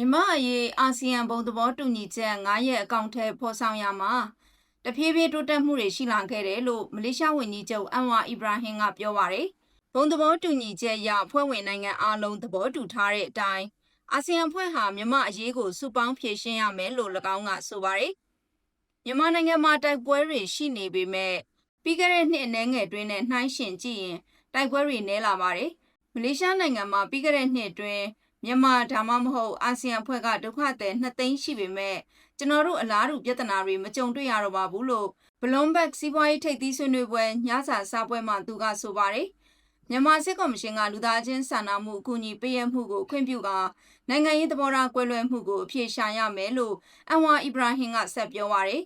မြန်မာအရေးအာဆီယံဘုံသဘောတူညီချက်9ရက်အကောင့်ထဲဖော်ဆောင်ရမှာတဖြည်းဖြည်းတိုးတက်မှုတွေရှိလာခဲ့တယ်လို့မလေးရှားဝန်ကြီးချုပ်အန်ဝါအီဘရာဟင်ကပြောပါရယ်ဘုံသဘောတူညီချက်အရဖွဲ့ဝင်နိုင်ငံအလုံးသဘောတူထားတဲ့အတိုင်းအာဆီယံဖွဲ့ဟာမြန်မာအရေးကိုစုပေါင်းဖြေရှင်းရမယ်လို့၎င်းကဆိုပါရယ်မြန်မာနိုင်ငံမှာတိုက်ပွဲတွေရှိနေပေမဲ့ပြီးခဲ့တဲ့နှစ်အနည်းငယ်တွင်းနဲ့နှိုင်းယှဉ်ကြည့်ရင်တိုက်ပွဲတွေနည်းလာပါတယ်မလေးရှားနိုင်ငံမှာပြီးခဲ့တဲ့နှစ်အတွင်း မြန်မာဒါမှမဟုတ်အာဆီယံအဖွဲ့ကဒုက္ခသည်2သိန်းရှိပေမဲ့ကျွန်တော်တို့အလားတူပြဿနာတွေမကြုံတွေ့ရတော့ပါဘူးလို့ဘလွန်ဘက်စီးပွားရေးထိပ်သီးဆွေးနွေးပွဲညစာစားပွဲမှာသူကဆိုပါတယ်မြန်မာစစ်ကော်မရှင်ကလူသားချင်းစာနာမှုအကူအညီပေးရမှုကိုခွင့်ပြုကာနိုင်ငံရေးသဘောထားကွဲလွဲမှုကိုအပြေရှာရမယ်လို့အန်ဝါအီဘရာဟင်ကဆက်ပြောပါရယ်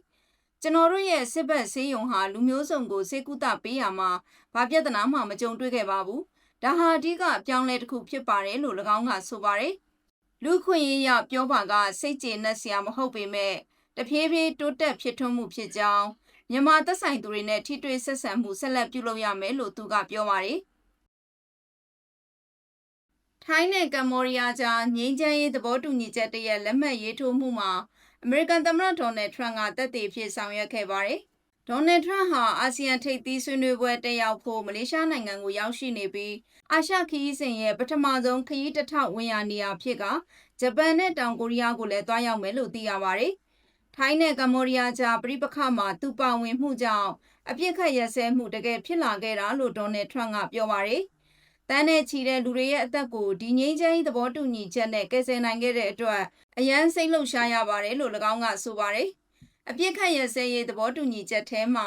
ကျွန်တော်တို့ရဲ့စစ်ဘက်ဆေးရုံဟာလူမျိုးစုံကိုစေကုသပေးရမှာဘာပြဿနာမှမကြုံတွေ့ခဲ့ပါဘူး ဒါဟာအဓိကအပြောင်းလဲတစ်ခုဖြစ်ပါတယ်လို့၎င်းကဆိုပါတယ်လူခွင့်ရေးရပြောပါကစိတ်ကျေနပ်စရာမဟုတ်ပေမဲ့တဖြည်းဖြည်းတိုးတက်ဖြစ်ထွန်းမှုဖြစ်ကြောင်းမြန်မာသက်ဆိုင်သူတွေနဲ့ထိတွေ့ဆက်ဆံမှုဆက်လက်ပြုလုပ်ရမယ်လို့သူကပြောပါတယ်ထိုင်းနဲ့ကမ္ဘောဒီးယားကြားငြိမ်းချမ်းရေးသဘောတူညီချက်တရက်လက်မှတ်ရေးထိုးမှုမှာအမေရိကန်သမ္မတဒေါ်နယ်ထရန့်ကတက်တည်ဖြစ်ဆောင်ရွက်ခဲ့ပါတယ်။ ဒေါ်နယ်ထရန့်ဟာအာဆီယံထိပ်သီးဆွေးနွေးပွဲတက်ရောက်ဖို့မလေးရှားနိုင်ငံကိုရောက်ရှိနေပြီးအာရှခရီးစဉ်ရဲ့ပထမဆုံးခရီးတစ်ထောက်ဝင်ရနေရာဖြစ်ကဂျပန်နဲ့တောင်ကိုရီးယားကိုလည်းတွားရောက်မယ်လို့သိရပါတယ်။ထိုင်းနဲ့ကမ္ဘောဒီးယားကြားပြိပခမှာသူပါဝင်မှုကြောင့်အပြစ်ခတ်ရစဲမှုတကယ်ဖြစ်လာခဲ့တာလို့ဒေါ်နယ်ထရန့်ကပြောပါတယ်။တန်းနဲ့ချီတဲ့လူတွေရဲ့အသက်ကိုဒီငိမ့်ချမ်းသဘောတူညီချက်နဲ့ကယ်ဆယ်နိုင်ခဲ့တဲ့အတွက်အရန်စိတ်လှုပ်ရှားရပါတယ်လို့၎င်းကဆိုပါတယ်။ အပြစ်ခတ်ရစဲရေးသဘောတူညီချက်ထဲမှာ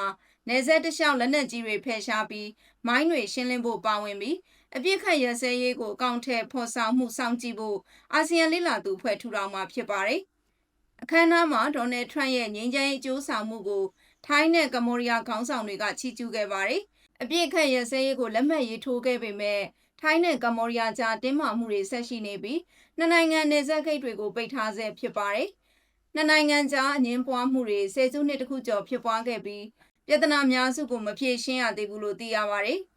နေဆက်တလျှောက်လက်နက်ကြီးတွေဖယ်ရှားပြီးမိုင်းတွေရှင်းလင်းဖို့ပါဝင်ပြီးအပြစ်ခတ်ရစဲရေးကိုအကောင့်ထဲဖော်ဆောင်မှုစောင့်ကြည့်ဖို့အာဆီယံလိလာသူဖွဲ့ထူထောင်မှာဖြစ်ပါတယ်။အခမ်းအနားမှာဒေါ်နယ်ထရန့်ရဲ့ငြိမ်းချမ်းရေးအကျိုးဆောင်မှုကိုထိုင်းနဲ့ကမ္ဘောဒီးယားခေါင်းဆောင်တွေကချီးကျူးခဲ့ပါတယ်။အပြစ်ခတ်ရစဲရေးကိုလက်မှတ်ရေးထိုးခဲ့ပေမဲ့ထိုင်းနဲ့ကမ္ဘောဒီးယားကြားတင်းမာမှုတွေဆက်ရှိနေပြီးနှစ်နိုင်ငံနေဆက်ဂိတ်တွေကိုပိတ်ထားဆဲဖြစ်ပါတယ်။ နှစ်နိုင်ငံကြားအငင်းပွားမှုတွေဆယ်စုနှစ်တခုကျော်ဖြစ်ပွားခဲ့ပြီးပြဿနာများစုကိုမဖြေရှင်းရသေးဘူးလို့သိရပါတယ်။